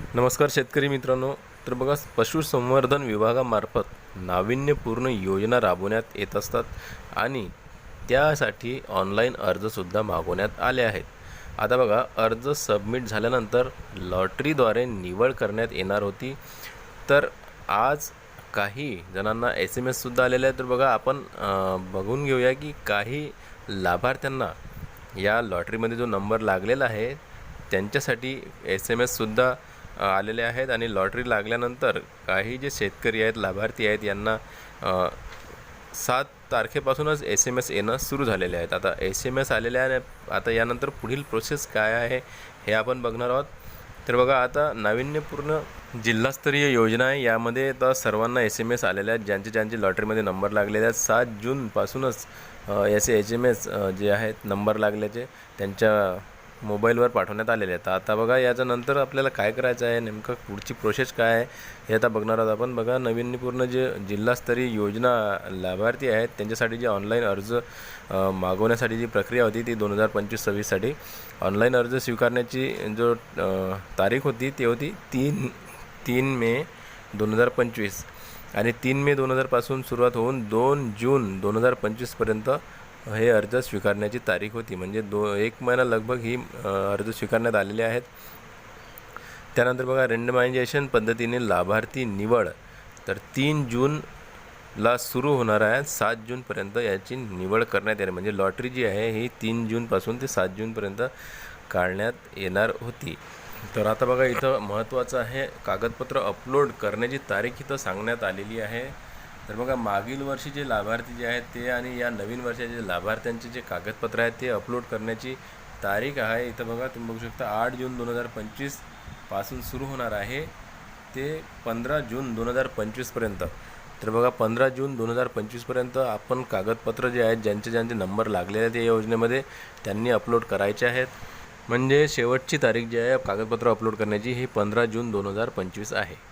नमस्कार शेतकरी मित्रांनो. तर बघा पशुसंवर्धन विभागामार्फत नाविन्यपूर्ण योजना राबवण्यात येत असतात आणि त्यासाठी ऑनलाईन अर्जसुद्धा मागवण्यात आले आहेत. आता बघा अर्ज सबमिट झाल्यानंतर लॉटरीद्वारे निवड करण्यात येणार होती. तर आज काही जणांना एस एम एससुद्धा आलेले आहे तर बघा आपण बघून घेऊया की काही लाभार्थ्यांना या लॉटरीमध्ये जो नंबर लागलेला आहे त्यांच्यासाठी एस एम एससुद्धा आलेले आहेत आणि लॉटरी लागल्यानंतर काही जे शेतकरी आहेत लाभार्थी आहेत यांना सात तारखेपासूनच एस एम एस येणं सुरू झालेले आहेत. आता एस एम एस आलेले आहे आता यानंतर पुढील प्रोसेस काय आहे हे आपण बघणार आहोत. तर बघा आता नाविन्यपूर्ण जिल्हास्तरीय योजना आहे. यामध्ये आता सर्वांना एस एम एस आलेले आहेत. ज्यांचे ज्यांचे लॉटरीमध्ये नंबर लागलेले आहेत सात जूनपासूनच याचे एच एम एस जे आहेत नंबर लागल्याचे त्यांच्या मोबाईलवर पाठवण्यात आलेले आहेत. आता बघा याच्यानंतर आपल्याला काय करायचं आहे? नेमकं पुढची प्रोसेस काय आहे? हे आता बघणार आहोत आपण. बघा नवीनपूर्ण जे जिल्हास्तरीय योजना लाभार्थी आहेत त्यांच्यासाठी जे ऑनलाईन अर्ज मागवण्यासाठी जी प्रक्रिया होती ती दोन हजार पंचवीस सव्वीससाठी. ऑनलाईन अर्ज स्वीकारण्याची जो तारीख होती ती होती तीन तीन मे दोन हजार पंचवीस. आणि तीन मे दोन हजारपासून सुरुवात होऊन दोन जून दोन हजार पंचवीसपर्यंत हे अर्ज स्वीकारण्याची तारीख होती. म्हणजे दो एक महिना लगभग ही अर्ज स्वीकारण्यात आलेले आहेत. त्यानंतर बघा रेंडमायझेशन पद्धतीने लाभार्थी निवड. तर तीन जूनला सुरू होणार आहे. सात जूनपर्यंत याची निवड करण्यात येणार. म्हणजे लॉटरी जी आहे ही तीन जूनपासून ते सात जूनपर्यंत काढण्यात येणार होती. तर आता बघा इथं महत्त्वाचं आहे कागदपत्र अपलोड करण्याची तारीख इथं सांगण्यात आलेली आहे. तर बघा मागील वर्षी जे लाभार्थी जे आहेत ते आणि या नवीन वर्षाचे जे लाभार्थ्यांचे जे कागदपत्र आहेत ते अपलोड करण्याची तारीख आहे. इथं बघा तुम्ही बघू शकता आठ जून दोन हजार पंचवीसपासून सुरू होणार आहे. ते पंधरा जून दोन हजार पंचवीसपर्यंत तर बघा पंधरा जून दोन हजार पंचवीसपर्यंत आपण कागदपत्र जे आहेत ज्यांचे ज्यांचे नंबर लागलेले आहेत या योजनेमध्ये त्यांनी अपलोड करायचे आहेत. म्हणजे शेवटची तारीख जी आहे कागदपत्र अपलोड करण्याची ही पंधरा जून दोन हजार पंचवीस आहे.